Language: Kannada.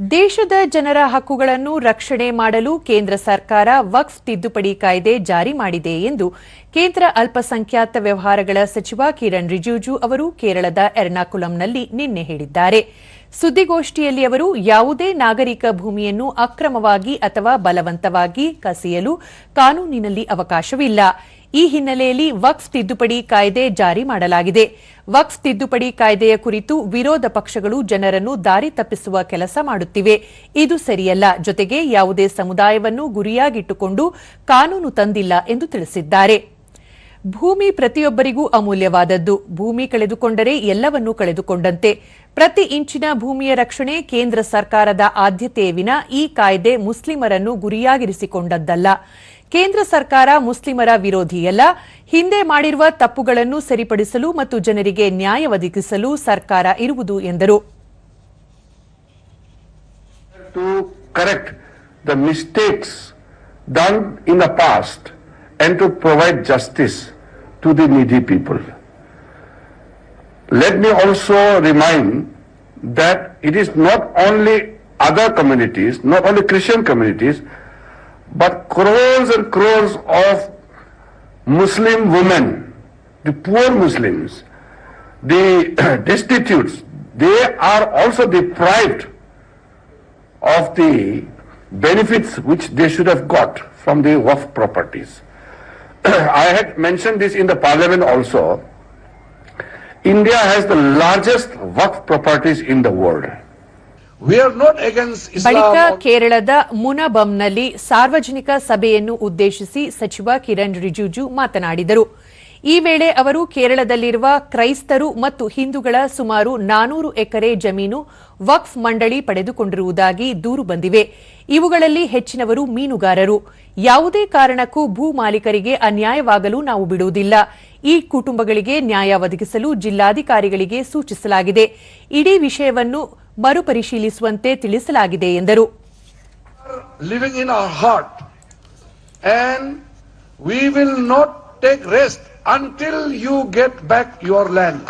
ದೇಶದ ಜನರ ಹಕ್ಕುಗಳನ್ನು ರಕ್ಷಣೆ ಮಾಡಲು ಕೇಂದ್ರ ಸರ್ಕಾರ ವಕ್ಫ್ ತಿದ್ದುಪಡಿ ಕಾಯ್ದೆ ಜಾರಿ ಮಾಡಿದೆ ಎಂದು ಕೇಂದ್ರ ಅಲ್ಪಸಂಖ್ಯಾತ ವ್ಯವಹಾರಗಳ ಸಚಿವ ಕಿರಣ್ ರಿಜಿಜು ಅವರು ಕೇರಳದ ಎರ್ನಾಕುಲಂನಲ್ಲಿ ನಿನ್ನೆ ಹೇಳಿದ್ದಾರೆ. ಸುದ್ದಿಗೋಷ್ಠಿಯಲ್ಲಿ ಅವರು ಯಾವುದೇ ನಾಗರಿಕ ಭೂಮಿಯನ್ನು ಅಕ್ರಮವಾಗಿ ಅಥವಾ ಬಲವಂತವಾಗಿ ಕಸಿಯಲು ಕಾನೂನಿನಲ್ಲಿ ಅವಕಾಶವಿಲ್ಲ. ಈ ಹಿನ್ನೆಲೆಯಲ್ಲಿ ವಕ್ಫ್ ತಿದ್ದುಪಡಿ ಕಾಯ್ದೆ ಜಾರಿ ಮಾಡಲಾಗಿದೆ. ವಕ್ಫ್ ತಿದ್ದುಪಡಿ ಕಾಯ್ದೆಯ ಕುರಿತು ವಿರೋಧ ಪಕ್ಷಗಳು ಜನರನ್ನು ದಾರಿ ತಪ್ಪಿಸುವ ಕೆಲಸ ಮಾಡುತ್ತಿವೆ. ಇದು ಸರಿಯಲ್ಲ. ಜೊತೆಗೆ ಯಾವುದೇ ಸಮುದಾಯವನ್ನು ಗುರಿಯಾಗಿಟ್ಟುಕೊಂಡು ಕಾನೂನು ತಂದಿಲ್ಲ ಎಂದು ತಿಳಿಸಿದ್ದಾರೆ. ಭೂಮಿ ಪ್ರತಿಯೊಬ್ಬರಿಗೂ ಅಮೂಲ್ಯವಾದದ್ದು. ಭೂಮಿ ಕಳೆದುಕೊಂಡರೆ ಎಲ್ಲವನ್ನೂ ಕಳೆದುಕೊಂಡಂತೆ. ಪ್ರತಿ ಇಂಚಿನ ಭೂಮಿಯ ರಕ್ಷಣೆ ಕೇಂದ್ರ ಸರ್ಕಾರದ ಆದ್ಯತೆಯ ವಿನ ಈ ಕಾಯ್ದೆ ಮುಸ್ಲಿಮರನ್ನು ಗುರಿಯಾಗಿರಿಸಿಕೊಂಡದ್ದಲ್ಲ. ಕೇಂದ್ರ ಸರ್ಕಾರ ಮುಸ್ಲಿಮರ ವಿರೋಧಿಯಲ್ಲ. ಹಿಂದೆ ಮಾಡಿರುವ ತಪ್ಪುಗಳನ್ನು ಸರಿಪಡಿಸಲು ಮತ್ತು ಜನರಿಗೆ ನ್ಯಾಯ ಒದಗಿಸಲು ಸರ್ಕಾರ ಇರುವುದು ಎಂದರು. And to provide justice to the needy people. Let me also remind that it is not only other communities, not only Christian communities, but crores and crores of Muslim women, the poor Muslims, the destitutes, they are also deprived of the benefits which they should have got from the WAF properties. I had mentioned this in the parliament also. India has the largest Waqf properties in the world. We are not against ಬಳಿಕ Islam. or- ಕೇರಳದ ಮುನಬಂನಲ್ಲಿ ಸಾರ್ವಜನಿಕ ಸಭೆಯನ್ನು ಉದ್ದೇಶಿಸಿ ಸಚಿವ ಕಿರಣ್ ರಿಜಿಜು ಮಾತನಾಡಿದರು ಈ ವೇಳೆ ಅವರು ಕೇರಳದಲ್ಲಿರುವ ಕ್ರೈಸ್ತರು ಮತ್ತು ಹಿಂದೂಗಳ ಸುಮಾರು ನಾನೂರು ಎಕರೆ ಜಮೀನು ವಕ್ಫ್ ಮಂಡಳಿ ಪಡೆದುಕೊಂಡಿರುವುದಾಗಿ ದೂರು ಬಂದಿವೆ. ಇವುಗಳಲ್ಲಿ ಹೆಚ್ಚಿನವರು ಮೀನುಗಾರರು. ಯಾವುದೇ ಕಾರಣಕ್ಕೂ ಭೂ ಮಾಲೀಕರಿಗೆ ಅನ್ಯಾಯವಾಗಲು ನಾವು ಬಿಡುವುದಿಲ್ಲ. ಈ ಕುಟುಂಬಗಳಿಗೆ ನ್ಯಾಯ ಒದಗಿಸಲು ಜಿಲ್ಲಾಧಿಕಾರಿಗಳಿಗೆ ಸೂಚಿಸಲಾಗಿದೆ. ಇಡೀ ವಿಷಯವನ್ನು ಮರುಪರಿಶೀಲಿಸುವಂತೆ ತಿಳಿಸಲಾಗಿದೆ ಎಂದರು. Will not take rest until you get back your land.